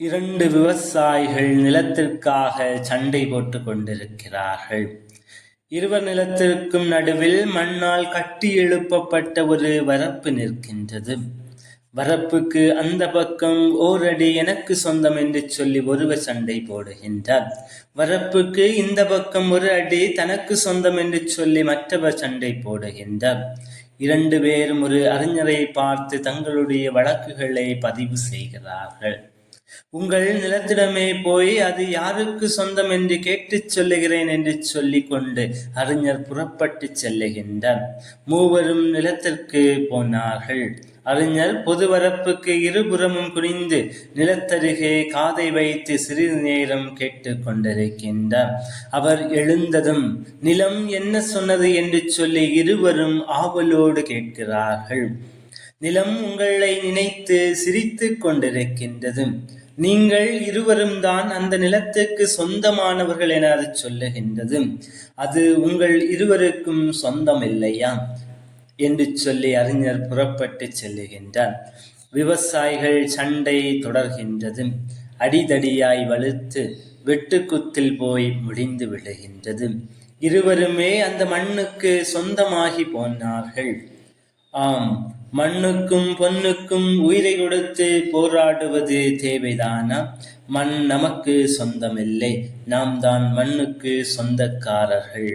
இரண்டு விவசாயிகள் நிலத்திற்காக சண்டை போட்டு கொண்டிருக்கிறார்கள். இருவர் நிலத்திற்கும் நடுவில் மண்ணால் கட்டி எழுப்பப்பட்ட ஒரு வரப்பு நிற்கின்றது. வரப்புக்கு அந்த பக்கம் ஓரடி எனக்கு சொந்தம் என்று சொல்லி ஒருவர் சண்டை போடுகின்றார். வரப்புக்கு இந்த பக்கம் ஒரு அடி தனக்கு சொந்தம் என்று சொல்லி மற்றவர் சண்டை போடுகின்றார். இரண்டு பேரும் ஒரு அறிஞரை பார்த்து தங்களுடைய வழக்குகளை பதிவு செய்கிறார்கள். உங்கள் நிலத்திடமே போய் அது யாருக்கு சொந்தம் என்று கேட்டுச் சொல்லுகிறேன் என்று சொல்லிக் கொண்டு அறிஞர் புறப்பட்டுச் செல்லுகின்றார். மூவரும் நிலத்திற்கு போனார்கள். அறிஞர் பொதுவரப்புக்கு இருபுறமும் குனிந்து நிலத்தருகே காதை வைத்து சிறிது நேரம் கேட்டுக் கொண்டிருக்கின்றார். அவர் எழுந்ததும் நிலம் என்ன சொன்னது? என்று சொல்லி இருவரும் ஆவலோடு கேட்கிறார்கள். நிலம் உங்களை நினைத்து சிரித்துக் கொண்டிருக்கின்றது. நீங்கள் இருவரும் தான் அந்த நிலத்துக்கு சொந்தமானவர்கள் என அது சொல்லுகின்றது. அது உங்கள் இருவருக்கும் சொந்தம் இல்லையா என்று சொல்லி அறிஞர் புறப்பட்டு செல்லுகின்றார். விவசாயிகள் சண்டை தொடர்கின்றது. அடிதடியாய் வலுத்து வெட்டுக்குத்தில் போய் முடிந்து விடுகின்றது. இருவருமே அந்த மண்ணுக்கு சொந்தமாகி போனார்கள். ஆம் மண்ணுக்கும் பொன்னுக்கும் உயிரை கொடுத்து போராடுவது தேவைதானா? மண் நமக்கு சொந்தமில்லை நாம் தான் மண்ணுக்கு சொந்தக்காரர்கள்.